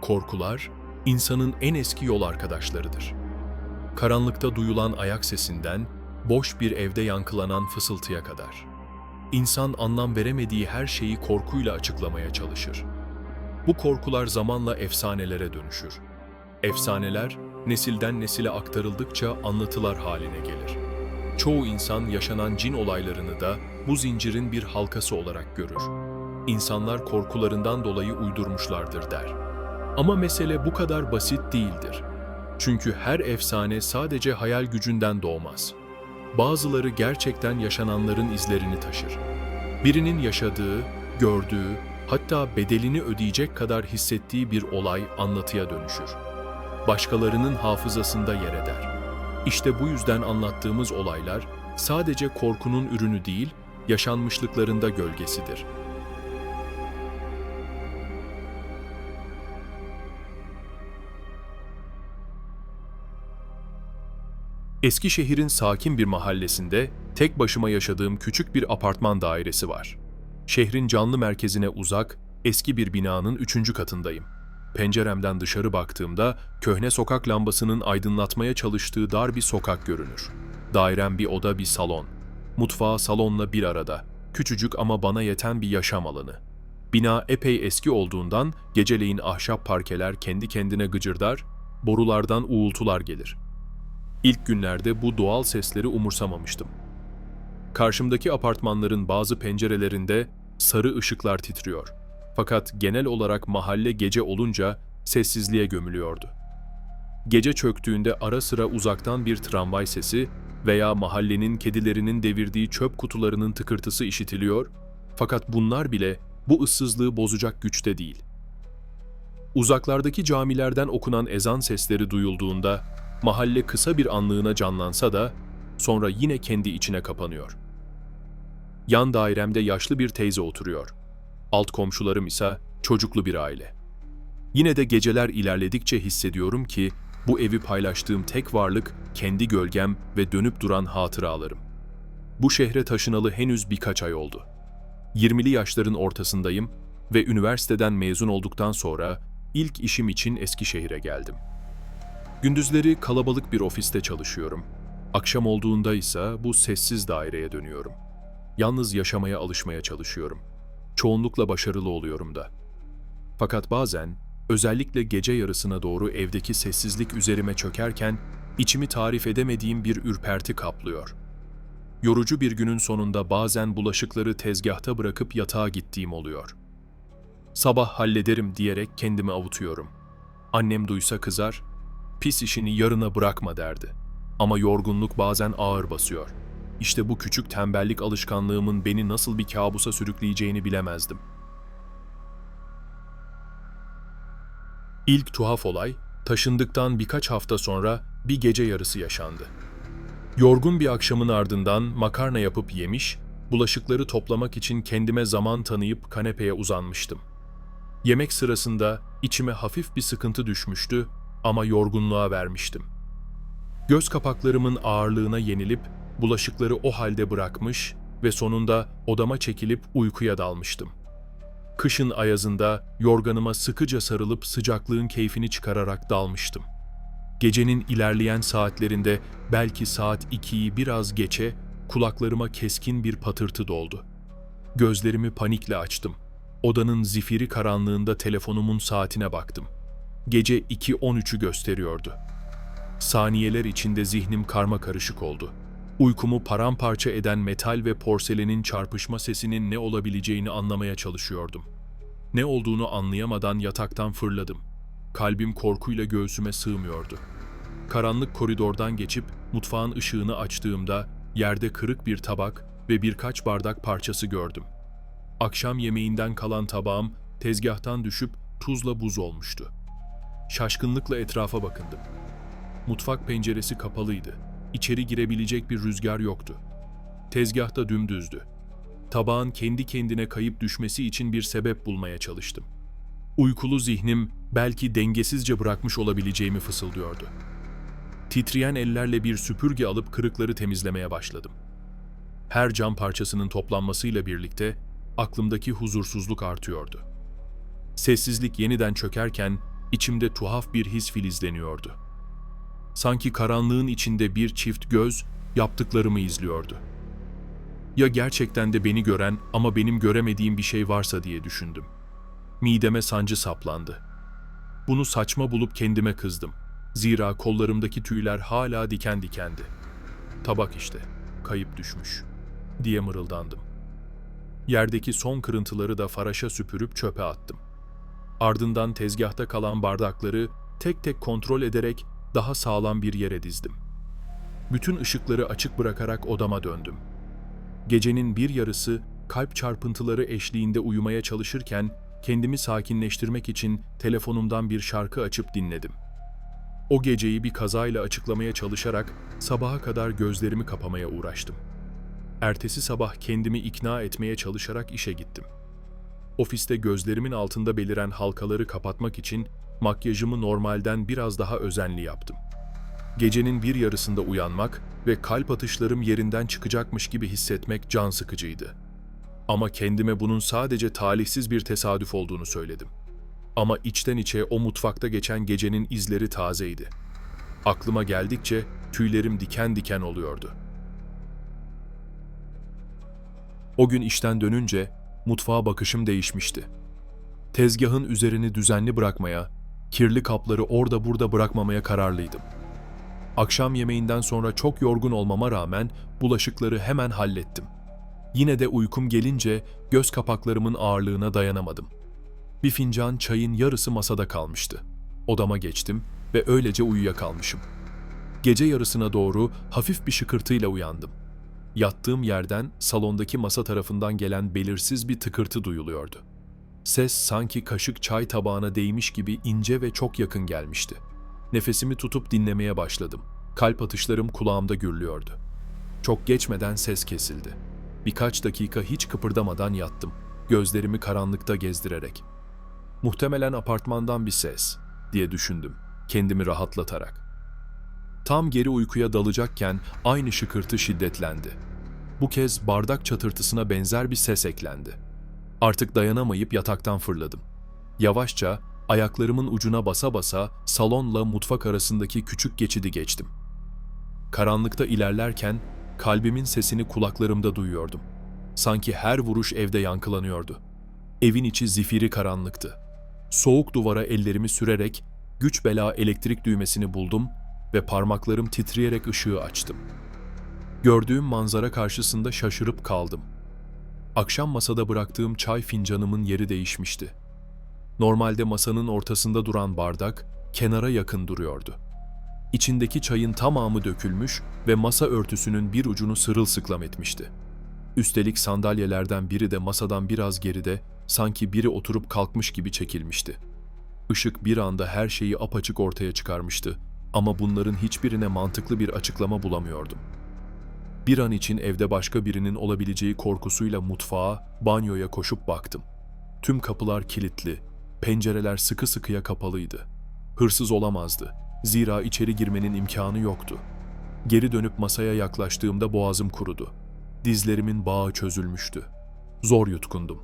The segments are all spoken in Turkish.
Korkular, insanın en eski yol arkadaşlarıdır. Karanlıkta duyulan ayak sesinden, boş bir evde yankılanan fısıltıya kadar. İnsan anlam veremediği her şeyi korkuyla açıklamaya çalışır. Bu korkular zamanla efsanelere dönüşür. Efsaneler, nesilden nesile aktarıldıkça anlatılar haline gelir. Çoğu insan yaşanan cin olaylarını da bu zincirin bir halkası olarak görür. İnsanlar korkularından dolayı uydurmuşlardır der. Ama mesele bu kadar basit değildir. Çünkü her efsane sadece hayal gücünden doğmaz. Bazıları gerçekten yaşananların izlerini taşır. Birinin yaşadığı, gördüğü, hatta bedelini ödeyecek kadar hissettiği bir olay anlatıya dönüşür. Başkalarının hafızasında yer eder. İşte bu yüzden anlattığımız olaylar sadece korkunun ürünü değil, yaşanmışlıklarında gölgesidir. Eskişehir'in sakin bir mahallesinde tek başıma yaşadığım küçük bir apartman dairesi var. Şehrin canlı merkezine uzak, eski bir binanın üçüncü katındayım. Penceremden dışarı baktığımda köhne sokak lambasının aydınlatmaya çalıştığı dar bir sokak görünür. Dairem bir oda bir salon. Mutfağı salonla bir arada. Küçücük ama bana yeten bir yaşam alanı. Bina epey eski olduğundan geceleyin ahşap parkeler kendi kendine gıcırdar, borulardan uğultular gelir. İlk günlerde bu doğal sesleri umursamamıştım. Karşımdaki apartmanların bazı pencerelerinde sarı ışıklar titriyor. Fakat genel olarak mahalle gece olunca sessizliğe gömülüyordu. Gece çöktüğünde ara sıra uzaktan bir tramvay sesi veya mahallenin kedilerinin devirdiği çöp kutularının tıkırtısı işitiliyor fakat bunlar bile bu ıssızlığı bozacak güçte değil. Uzaklardaki camilerden okunan ezan sesleri duyulduğunda mahalle kısa bir anlığına canlansa da sonra yine kendi içine kapanıyor. Yan dairemde yaşlı bir teyze oturuyor. Alt komşularım ise çocuklu bir aile. Yine de geceler ilerledikçe hissediyorum ki bu evi paylaştığım tek varlık kendi gölgem ve dönüp duran hatıralarım. Bu şehre taşınalı henüz birkaç ay oldu. 20'li yaşların ortasındayım ve üniversiteden mezun olduktan sonra ilk işim için Eskişehir'e geldim. Gündüzleri kalabalık bir ofiste çalışıyorum. Akşam olduğunda ise bu sessiz daireye dönüyorum. Yalnız yaşamaya alışmaya çalışıyorum. Çoğunlukla başarılı oluyorum da. Fakat bazen, özellikle gece yarısına doğru evdeki sessizlik üzerime çökerken, içimi tarif edemediğim bir ürperti kaplıyor. Yorucu bir günün sonunda bazen bulaşıkları tezgahta bırakıp yatağa gittiğim oluyor. Sabah hallederim diyerek kendimi avutuyorum. Annem duysa kızar, pis işini yarına bırakma derdi. Ama yorgunluk bazen ağır basıyor. İşte bu küçük tembellik alışkanlığımın beni nasıl bir kabusa sürükleyeceğini bilemezdim. İlk tuhaf olay, taşındıktan birkaç hafta sonra bir gece yarısı yaşandı. Yorgun bir akşamın ardından makarna yapıp yemiş, bulaşıkları toplamak için kendime zaman tanıyıp kanepeye uzanmıştım. Yemek sırasında içime hafif bir sıkıntı düşmüştü ama yorgunluğa vermiştim. Göz kapaklarımın ağırlığına yenilip bulaşıkları o halde bırakmış ve sonunda odama çekilip uykuya dalmıştım. Kışın ayazında yorganıma sıkıca sarılıp sıcaklığın keyfini çıkararak dalmıştım. Gecenin ilerleyen saatlerinde belki saat 2'yi biraz geçe kulaklarıma keskin bir patırtı doldu. Gözlerimi panikle açtım. Odanın zifiri karanlığında telefonumun saatine baktım. Gece 2.13'ü gösteriyordu. Saniyeler içinde zihnim karma karışık oldu. Uykumu paramparça eden metal ve porselenin çarpışma sesinin ne olabileceğini anlamaya çalışıyordum. Ne olduğunu anlayamadan yataktan fırladım. Kalbim korkuyla göğsüme sığmıyordu. Karanlık koridordan geçip mutfağın ışığını açtığımda yerde kırık bir tabak ve birkaç bardak parçası gördüm. Akşam yemeğinden kalan tabağım tezgahtan düşüp tuzla buz olmuştu. Şaşkınlıkla etrafa bakındım. Mutfak penceresi kapalıydı. İçeri girebilecek bir rüzgar yoktu. Tezgahta dümdüzdü. Tabağın kendi kendine kayıp düşmesi için bir sebep bulmaya çalıştım. Uykulu zihnim belki dengesizce bırakmış olabileceğimi fısıldıyordu. Titreyen ellerle bir süpürge alıp kırıkları temizlemeye başladım. Her cam parçasının toplanmasıyla birlikte aklımdaki huzursuzluk artıyordu. Sessizlik yeniden çökerken İçimde tuhaf bir his filizleniyordu. Sanki karanlığın içinde bir çift göz yaptıklarımı izliyordu. Ya gerçekten de beni gören ama benim göremediğim bir şey varsa diye düşündüm. Mideme sancı saplandı. Bunu saçma bulup kendime kızdım. Zira kollarımdaki tüyler hala diken dikendi. Tabak işte, kayıp düşmüş, diye mırıldandım. Yerdeki son kırıntıları da faraşa süpürüp çöpe attım. Ardından tezgahta kalan bardakları tek tek kontrol ederek daha sağlam bir yere dizdim. Bütün ışıkları açık bırakarak odama döndüm. Gecenin bir yarısı kalp çarpıntıları eşliğinde uyumaya çalışırken kendimi sakinleştirmek için telefonumdan bir şarkı açıp dinledim. O geceyi bir kazayla açıklamaya çalışarak sabaha kadar gözlerimi kapamaya uğraştım. Ertesi sabah kendimi ikna etmeye çalışarak işe gittim. Ofiste gözlerimin altında beliren halkaları kapatmak için makyajımı normalden biraz daha özenli yaptım. Gecenin bir yarısında uyanmak ve kalp atışlarım yerinden çıkacakmış gibi hissetmek can sıkıcıydı. Ama kendime bunun sadece talihsiz bir tesadüf olduğunu söyledim. Ama içten içe o mutfakta geçen gecenin izleri tazeydi. Aklıma geldikçe tüylerim diken diken oluyordu. O gün işten dönünce mutfağa bakışım değişmişti. Tezgahın üzerini düzenli bırakmaya, kirli kapları orada burada bırakmamaya kararlıydım. Akşam yemeğinden sonra çok yorgun olmama rağmen bulaşıkları hemen hallettim. Yine de uykum gelince göz kapaklarımın ağırlığına dayanamadım. Bir fincan çayın yarısı masada kalmıştı. Odama geçtim ve öylece uyuyakalmışım. Gece yarısına doğru hafif bir şıkırtıyla uyandım. Yattığım yerden salondaki masa tarafından gelen belirsiz bir tıkırtı duyuluyordu. Ses sanki kaşık çay tabağına değmiş gibi ince ve çok yakın gelmişti. Nefesimi tutup dinlemeye başladım. Kalp atışlarım kulağımda gürlüyordu. Çok geçmeden ses kesildi. Birkaç dakika hiç kıpırdamadan yattım, gözlerimi karanlıkta gezdirerek. Muhtemelen apartmandan bir ses diye düşündüm, kendimi rahatlatarak. Tam geri uykuya dalacakken aynı şıkırtı şiddetlendi. Bu kez bardak çatırtısına benzer bir ses eklendi. Artık dayanamayıp yataktan fırladım. Yavaşça ayaklarımın ucuna basa basa salonla mutfak arasındaki küçük geçidi geçtim. Karanlıkta ilerlerken kalbimin sesini kulaklarımda duyuyordum. Sanki her vuruş evde yankılanıyordu. Evin içi zifiri karanlıktı. Soğuk duvara ellerimi sürerek güç bela elektrik düğmesini buldum ve parmaklarım titreyerek ışığı açtım. Gördüğüm manzara karşısında şaşırıp kaldım. Akşam masada bıraktığım çay fincanımın yeri değişmişti. Normalde masanın ortasında duran bardak kenara yakın duruyordu. İçindeki çayın tamamı dökülmüş ve masa örtüsünün bir ucunu sırılsıklam etmişti. Üstelik sandalyelerden biri de masadan biraz geride, sanki biri oturup kalkmış gibi çekilmişti. Işık bir anda her şeyi apaçık ortaya çıkarmıştı ama bunların hiçbirine mantıklı bir açıklama bulamıyordum. Bir an için evde başka birinin olabileceği korkusuyla mutfağa, banyoya koşup baktım. Tüm kapılar kilitli, pencereler sıkı sıkıya kapalıydı. Hırsız olamazdı. Zira içeri girmenin imkanı yoktu. Geri dönüp masaya yaklaştığımda boğazım kurudu. Dizlerimin bağı çözülmüştü. Zor yutkundum.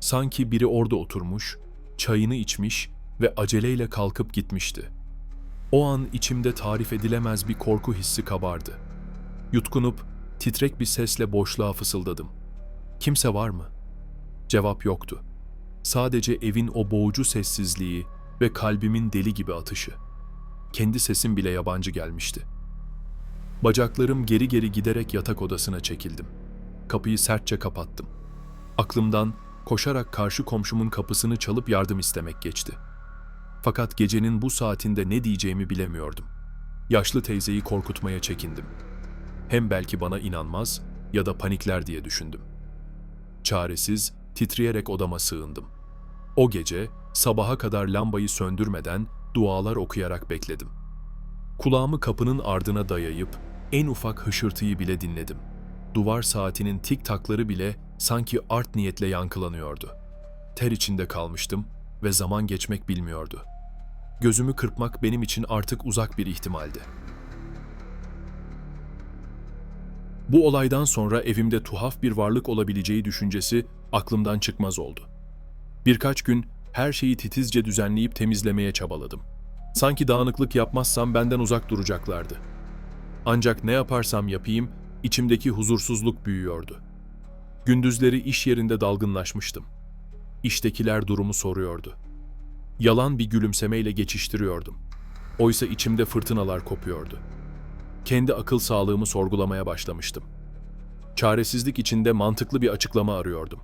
Sanki biri orada oturmuş, çayını içmiş ve aceleyle kalkıp gitmişti. O an içimde tarif edilemez bir korku hissi kabardı. Yutkunup titrek bir sesle boşluğa fısıldadım. Kimse var mı? Cevap yoktu. Sadece evin o boğucu sessizliği ve kalbimin deli gibi atışı. Kendi sesim bile yabancı gelmişti. Bacaklarım geri geri giderek yatak odasına çekildim. Kapıyı sertçe kapattım. Aklımdan koşarak karşı komşumun kapısını çalıp yardım istemek geçti. Fakat gecenin bu saatinde ne diyeceğimi bilemiyordum. Yaşlı teyzeyi korkutmaya çekindim. Hem belki bana inanmaz ya da panikler diye düşündüm. Çaresiz, titreyerek odama sığındım. O gece sabaha kadar lambayı söndürmeden dualar okuyarak bekledim. Kulağımı kapının ardına dayayıp en ufak hışırtıyı bile dinledim. Duvar saatinin tik takları bile sanki art niyetle yankılanıyordu. Ter içinde kalmıştım ve zaman geçmek bilmiyordu. Gözümü kırpmak benim için artık uzak bir ihtimaldi. Bu olaydan sonra evimde tuhaf bir varlık olabileceği düşüncesi aklımdan çıkmaz oldu. Birkaç gün Her şeyi titizce düzenleyip temizlemeye çabaladım. Sanki dağınıklık yapmazsam benden uzak duracaklardı. Ancak ne yaparsam yapayım, içimdeki huzursuzluk büyüyordu. Gündüzleri iş yerinde dalgınlaşmıştım. İştekiler durumu soruyordu. Yalan bir gülümsemeyle geçiştiriyordum. Oysa içimde fırtınalar kopuyordu. Kendi akıl sağlığımı sorgulamaya başlamıştım. Çaresizlik içinde mantıklı bir açıklama arıyordum.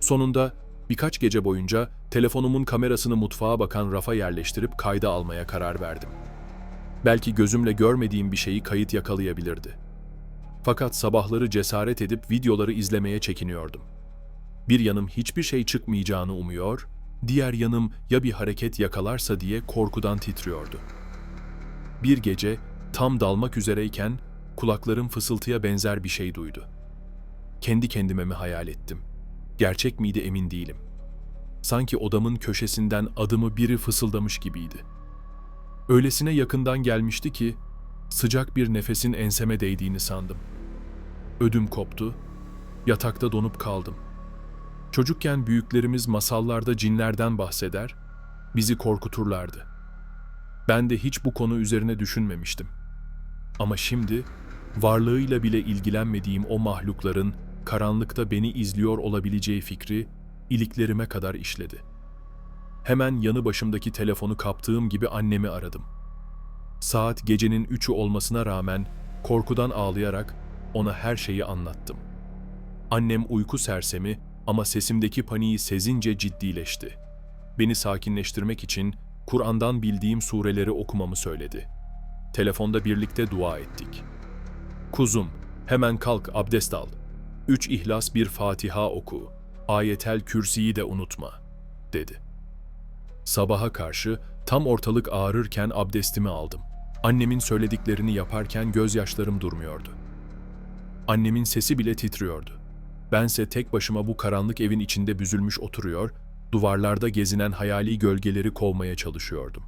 Sonunda birkaç gece boyunca telefonumun kamerasını mutfağa bakan rafa yerleştirip kayda almaya karar verdim. Belki gözümle görmediğim bir şeyi kayıt yakalayabilirdi. Fakat sabahları cesaret edip videoları izlemeye çekiniyordum. Bir yanım hiçbir şey çıkmayacağını umuyor, diğer yanım ya bir hareket yakalarsa diye korkudan titriyordu. Bir gece tam dalmak üzereyken kulaklarım fısıltıya benzer bir şey duydu. Kendi kendime mi hayal ettim? Gerçek miydi emin değilim. Sanki odamın köşesinden adımı biri fısıldamış gibiydi. Öylesine yakından gelmişti ki sıcak bir nefesin enseme değdiğini sandım. Ödüm koptu, yatakta donup kaldım. Çocukken büyüklerimiz masallarda cinlerden bahseder, bizi korkuturlardı. Ben de hiç bu konu üzerine düşünmemiştim. Ama şimdi varlığıyla bile ilgilenmediğim o mahlukların karanlıkta beni izliyor olabileceği fikri iliklerime kadar işledi. Hemen yanı başımdaki telefonu kaptığım gibi annemi aradım. Saat gecenin üçü olmasına rağmen korkudan ağlayarak ona her şeyi anlattım. Annem uyku sersemi ama sesimdeki paniği sezince ciddileşti. Beni sakinleştirmek için Kur'an'dan bildiğim sureleri okumamı söyledi. Telefonda birlikte dua ettik. Kuzum, hemen kalk abdest al. Üç ihlas bir Fatiha oku. Ayetel Kürsi'yi de unutma, dedi. Sabaha karşı tam ortalık ağrırken abdestimi aldım. Annemin söylediklerini yaparken gözyaşlarım durmuyordu. Annemin sesi bile titriyordu. Bense tek başıma bu karanlık evin içinde büzülmüş oturuyor, duvarlarda gezinen hayali gölgeleri kovmaya çalışıyordum.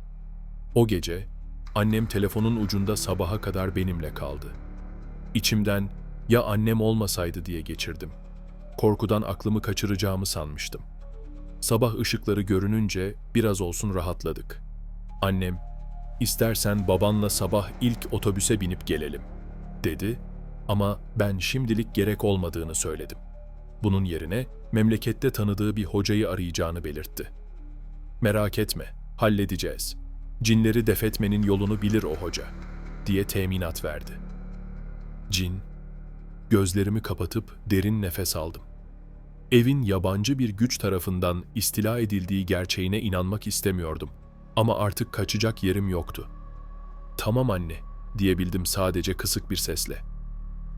O gece annem telefonun ucunda sabaha kadar benimle kaldı. İçimden ya annem olmasaydı diye geçirdim. Korkudan aklımı kaçıracağımı sanmıştım. Sabah ışıkları görününce biraz olsun rahatladık. Annem, istersen babanla sabah ilk otobüse binip gelelim, dedi ama ben şimdilik gerek olmadığını söyledim. Bunun yerine memlekette tanıdığı bir hocayı arayacağını belirtti. Merak etme, halledeceğiz. Cinleri defetmenin yolunu bilir o hoca, diye teminat verdi. Cin, gözlerimi kapatıp derin nefes aldım. Evin yabancı bir güç tarafından istila edildiği gerçeğine inanmak istemiyordum ama artık kaçacak yerim yoktu. Tamam anne, diyebildim sadece kısık bir sesle.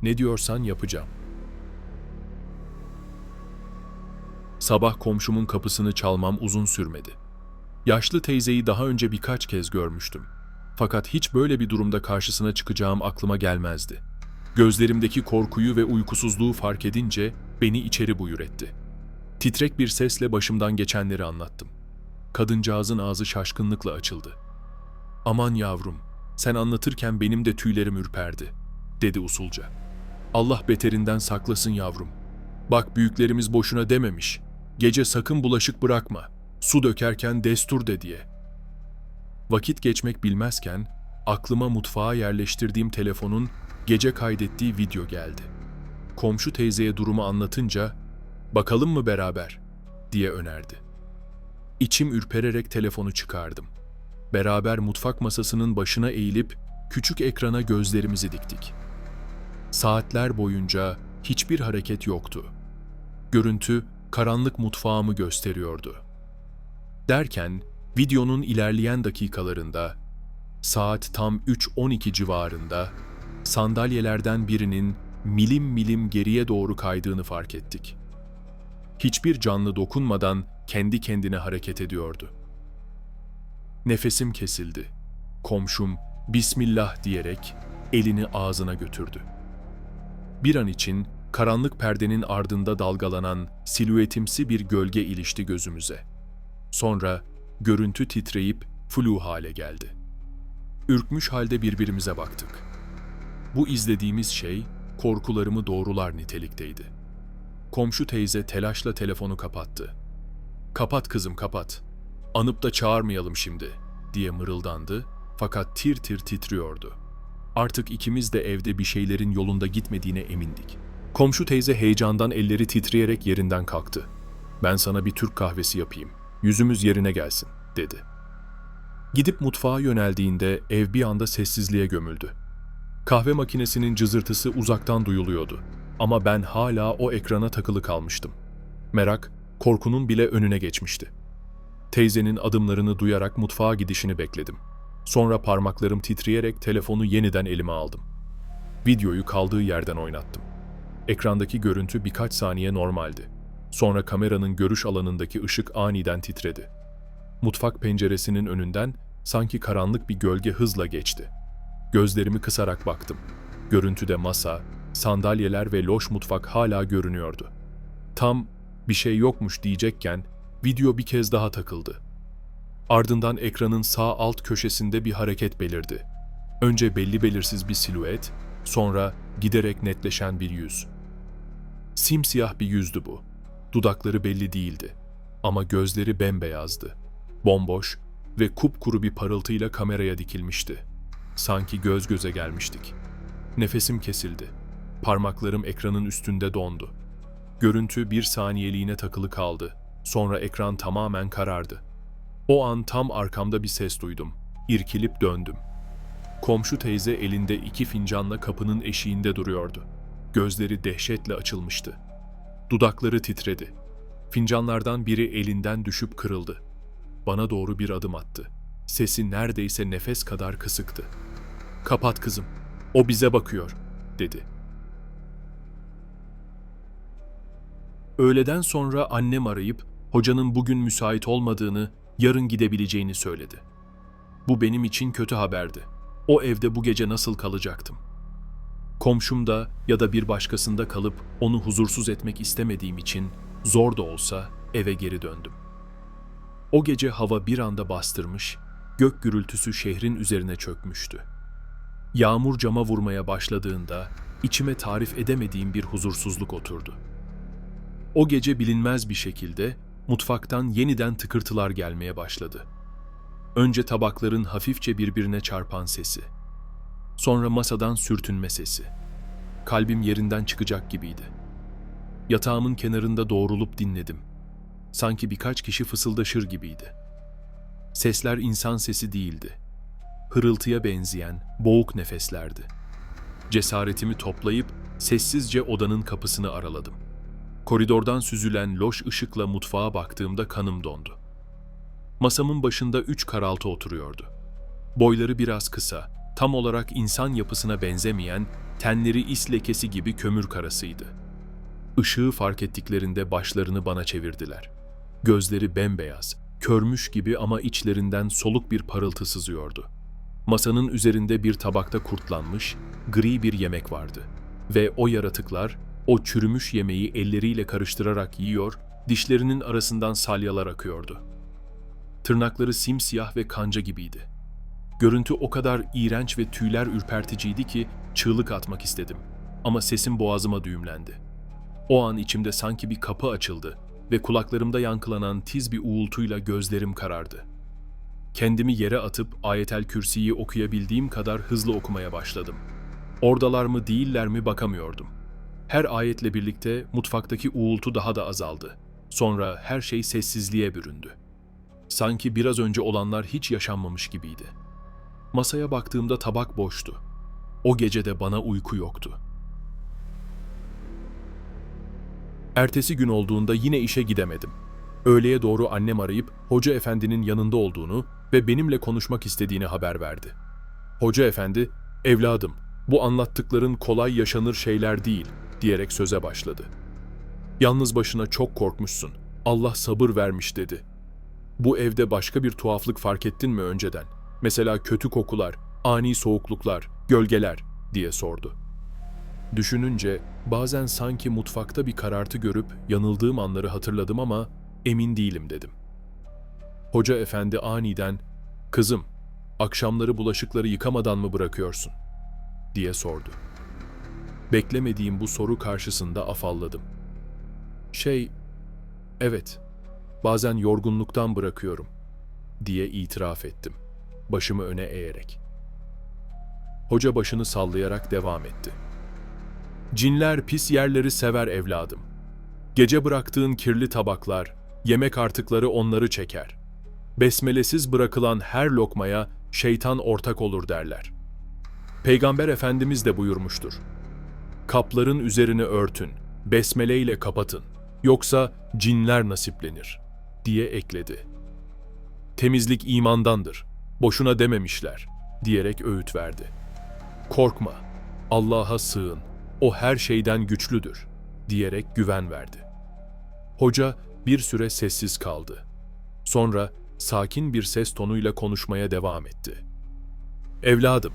Ne diyorsan yapacağım. Sabah komşumun kapısını çalmam uzun sürmedi. Yaşlı teyzeyi daha önce birkaç kez görmüştüm. Fakat hiç böyle bir durumda karşısına çıkacağım aklıma gelmezdi. Gözlerimdeki korkuyu ve uykusuzluğu fark edince beni içeri buyur etti. Titrek bir sesle başımdan geçenleri anlattım. Kadıncağızın ağzı şaşkınlıkla açıldı. Aman yavrum, sen anlatırken benim de tüylerim ürperdi, dedi usulca. Allah beterinden saklasın yavrum. Bak büyüklerimiz boşuna dememiş. Gece sakın bulaşık bırakma. Su dökerken destur de diye. Vakit geçmek bilmezken aklıma mutfağa yerleştirdiğim telefonun gece kaydettiği video geldi. Komşu teyzeye durumu anlatınca "Bakalım mı beraber?" diye önerdi. İçim ürpererek telefonu çıkardım. Beraber mutfak masasının başına eğilip küçük ekrana gözlerimizi diktik. Saatler boyunca hiçbir hareket yoktu. Görüntü karanlık mutfağımı gösteriyordu. Derken videonun ilerleyen dakikalarında saat tam 3.12 civarında sandalyelerden birinin milim milim geriye doğru kaydığını fark ettik. Hiçbir canlı dokunmadan kendi kendine hareket ediyordu. Nefesim kesildi. Komşum Bismillah diyerek elini ağzına götürdü. Bir an için karanlık perdenin ardında dalgalanan silüetimsi bir gölge ilişti gözümüze. Sonra görüntü titreyip flu hale geldi. Ürkmüş halde birbirimize baktık. Bu izlediğimiz şey korkularımı doğrular nitelikteydi. Komşu teyze telaşla telefonu kapattı. Kapat kızım kapat. Anıp da çağırmayalım şimdi diye mırıldandı fakat tir tir titriyordu. Artık ikimiz de evde bir şeylerin yolunda gitmediğine emindik. Komşu teyze heyecandan elleri titreyerek yerinden kalktı. Ben sana bir Türk kahvesi yapayım. Yüzümüz yerine gelsin, dedi. Gidip mutfağa yöneldiğinde ev bir anda sessizliğe gömüldü. Kahve makinesinin cızırtısı uzaktan duyuluyordu. Ama ben hala o ekrana takılı kalmıştım. Merak, korkunun bile önüne geçmişti. Teyzenin adımlarını duyarak mutfağa gidişini bekledim. Sonra parmaklarım titreyerek telefonu yeniden elime aldım. Videoyu kaldığı yerden oynattım. Ekrandaki görüntü birkaç saniye normaldi. Sonra kameranın görüş alanındaki ışık aniden titredi. Mutfak penceresinin önünden sanki karanlık bir gölge hızla geçti. Gözlerimi kısarak baktım. Görüntüde masa, sandalyeler ve loş mutfak hala görünüyordu. Tam bir şey yokmuş diyecekken video bir kez daha takıldı. Ardından ekranın sağ alt köşesinde bir hareket belirdi. Önce belli belirsiz bir silüet, sonra giderek netleşen bir yüz. Simsiyah bir yüzdü bu. Dudakları belli değildi ama gözleri bembeyazdı. Bomboş ve kupkuru bir parıltıyla kameraya dikilmişti. Sanki göz göze gelmiştik. Nefesim kesildi. Parmaklarım ekranın üstünde dondu. Görüntü bir saniyeliğine takılı kaldı. Sonra ekran tamamen karardı. O an tam arkamda bir ses duydum. İrkilip döndüm. Komşu teyze elinde iki fincanla kapının eşiğinde duruyordu. Gözleri dehşetle açılmıştı. Dudakları titredi. Fincanlardan biri elinden düşüp kırıldı. Bana doğru bir adım attı. Sesi neredeyse nefes kadar kısıktı. "Kapat kızım. O bize bakıyor." dedi. Öğleden sonra annem arayıp hocanın bugün müsait olmadığını, yarın gidebileceğini söyledi. Bu benim için kötü haberdi. O evde bu gece nasıl kalacaktım? Komşumda ya da bir başkasında kalıp onu huzursuz etmek istemediğim için zor da olsa eve geri döndüm. O gece hava bir anda bastırmış, gök gürültüsü şehrin üzerine çökmüştü. Yağmur cama vurmaya başladığında içime tarif edemediğim bir huzursuzluk oturdu. O gece bilinmez bir şekilde mutfaktan yeniden tıkırtılar gelmeye başladı. Önce tabakların hafifçe birbirine çarpan sesi. Sonra masadan sürtünme sesi. Kalbim yerinden çıkacak gibiydi. Yatağımın kenarında doğrulup dinledim. Sanki birkaç kişi fısıldaşır gibiydi. Sesler insan sesi değildi. Hırıltıya benzeyen boğuk nefeslerdi. Cesaretimi toplayıp sessizce odanın kapısını araladım. Koridordan süzülen loş ışıkla mutfağa baktığımda kanım dondu. Masamın başında üç karaltı oturuyordu. Boyları biraz kısa, tam olarak insan yapısına benzemeyen, tenleri is lekesi gibi kömür karasıydı. Işığı fark ettiklerinde başlarını bana çevirdiler. Gözleri bembeyaz, körmüş gibi ama içlerinden soluk bir parıltı sızıyordu. Masanın üzerinde bir tabakta kurtlanmış, gri bir yemek vardı. Ve o yaratıklar o çürümüş yemeği elleriyle karıştırarak yiyor, dişlerinin arasından salyalar akıyordu. Tırnakları simsiyah ve kanca gibiydi. Görüntü o kadar iğrenç ve tüyler ürperticiydi ki çığlık atmak istedim. Ama sesim boğazıma düğümlendi. O an içimde sanki bir kapı açıldı ve kulaklarımda yankılanan tiz bir uğultuyla gözlerim karardı. Kendimi yere atıp ayetel kürsiyi okuyabildiğim kadar hızlı okumaya başladım. Oradalar mı değiller mi bakamıyordum. Her ayetle birlikte mutfaktaki uğultu daha da azaldı. Sonra her şey sessizliğe büründü. Sanki biraz önce olanlar hiç yaşanmamış gibiydi. Masaya baktığımda tabak boştu. O gece de bana uyku yoktu. Ertesi gün olduğunda yine işe gidemedim. Öğleye doğru annem arayıp hoca efendinin yanında olduğunu ve benimle konuşmak istediğini haber verdi. Hoca efendi, evladım bu anlattıkların kolay yaşanır şeyler değil diyerek söze başladı. Yalnız başına çok korkmuşsun. Allah sabır vermiş dedi. Bu evde başka bir tuhaflık fark ettin mi önceden? Mesela kötü kokular, ani soğukluklar, gölgeler diye sordu. Düşününce bazen sanki mutfakta bir karartı görüp yanıldığım anları hatırladım ama emin değilim dedim. Hoca efendi aniden, "Kızım, akşamları bulaşıkları yıkamadan mı bırakıyorsun?" diye sordu. Beklemediğim bu soru karşısında afalladım. Şey, evet, Bazen yorgunluktan bırakıyorum diye itiraf ettim. Başımı öne eğerek. Hoca başını sallayarak devam etti. Cinler pis yerleri sever evladım. Gece bıraktığın kirli tabaklar, yemek artıkları onları çeker. Besmelesiz bırakılan her lokmaya şeytan ortak olur derler. Peygamber Efendimiz de buyurmuştur. Kapların üzerini örtün, besmele ile kapatın. Yoksa cinler nasiplenir, diye ekledi. Temizlik imandandır, boşuna dememişler, diyerek öğüt verdi. Korkma, Allah'a sığın, o her şeyden güçlüdür, diyerek güven verdi. Hoca bir süre sessiz kaldı. Sonra sakin bir ses tonuyla konuşmaya devam etti. Evladım,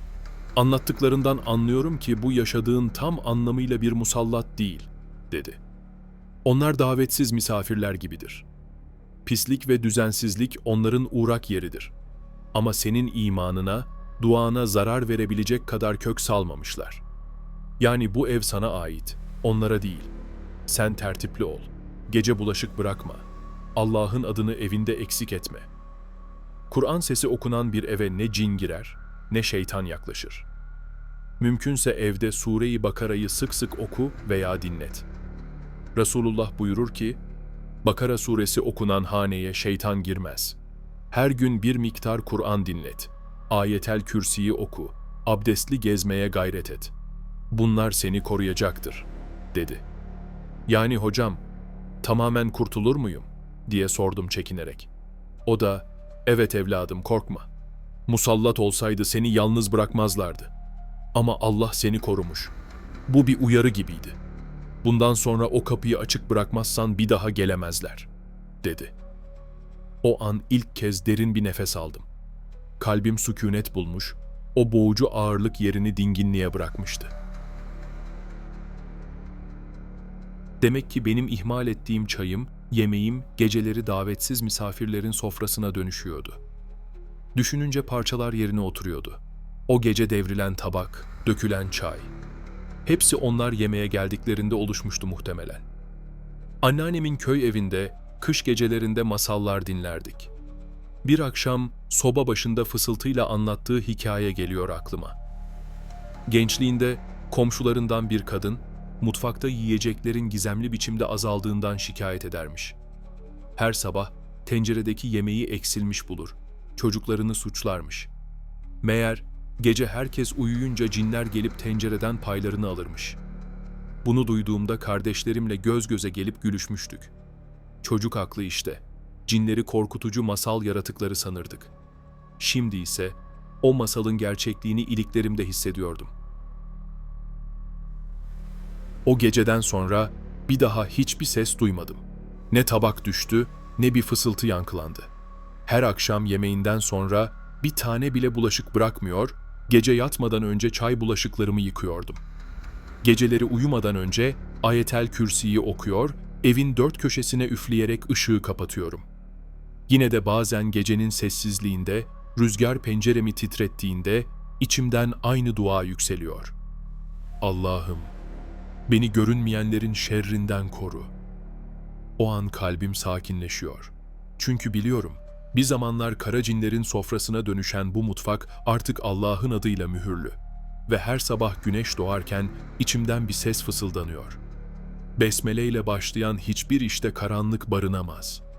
anlattıklarından anlıyorum ki bu yaşadığın tam anlamıyla bir musallat değil, dedi. Onlar davetsiz misafirler gibidir. Pislik ve düzensizlik onların uğrak yeridir. Ama senin imanına, duana zarar verebilecek kadar kök salmamışlar. Yani bu ev sana ait, onlara değil. Sen tertipli ol. Gece bulaşık bırakma. Allah'ın adını evinde eksik etme. Kur'an sesi okunan bir eve ne cin girer, ne şeytan yaklaşır. Mümkünse evde Sure-i Bakara'yı sık sık oku veya dinlet. Resulullah buyurur ki, Bakara suresi okunan haneye şeytan girmez. Her gün bir miktar Kur'an dinlet. Ayetel Kürsi'yi oku. Abdestli gezmeye gayret et. Bunlar seni koruyacaktır, dedi. Yani hocam, tamamen kurtulur muyum? diye sordum çekinerek. O da, evet evladım korkma. Musallat olsaydı seni yalnız bırakmazlardı. Ama Allah seni korumuş. Bu bir uyarı gibiydi. Bundan sonra o kapıyı açık bırakmazsan bir daha gelemezler, dedi. O an ilk kez derin bir nefes aldım. Kalbim sükunet bulmuş, o boğucu ağırlık yerini dinginliğe bırakmıştı. Demek ki benim ihmal ettiğim çayım, yemeğim geceleri davetsiz misafirlerin sofrasına dönüşüyordu. Düşününce parçalar yerine oturuyordu. O gece devrilen tabak, dökülen çay. Hepsi onlar yemeğe geldiklerinde oluşmuştu muhtemelen. Anneannemin köy evinde kış gecelerinde masallar dinlerdik. Bir akşam soba başında fısıltıyla anlattığı hikaye geliyor aklıma. Gençliğinde komşularından bir kadın mutfakta yiyeceklerin gizemli biçimde azaldığından şikayet edermiş. Her sabah tenceredeki yemeği eksilmiş bulur. Çocuklarını suçlarmış. Meğer gece herkes uyuyunca cinler gelip tencereden paylarını alırmış. Bunu duyduğumda kardeşlerimle göz göze gelip gülüşmüştük. Çocuk aklı işte. Cinleri korkutucu masal yaratıkları sanırdık. Şimdi ise o masalın gerçekliğini iliklerimde hissediyordum. O geceden sonra bir daha hiçbir ses duymadım. Ne tabak düştü, ne bir fısıltı yankılandı. Her akşam yemeğinden sonra bir tane bile bulaşık bırakmıyor, gece yatmadan önce çay bulaşıklarımı yıkıyordum. Geceleri uyumadan önce ayetel kürsiyi okuyor, evin dört köşesine üfleyerek ışığı kapatıyorum. Yine de bazen gecenin sessizliğinde, rüzgar penceremi titrettiğinde içimden aynı dua yükseliyor. Allah'ım, beni görünmeyenlerin şerrinden koru. O an kalbim sakinleşiyor. Çünkü biliyorum, bir zamanlar kara cinlerin sofrasına dönüşen bu mutfak artık Allah'ın adıyla mühürlü. Ve her sabah güneş doğarken içimden bir ses fısıldanıyor. Besmele ile başlayan hiçbir işte karanlık barınamaz.''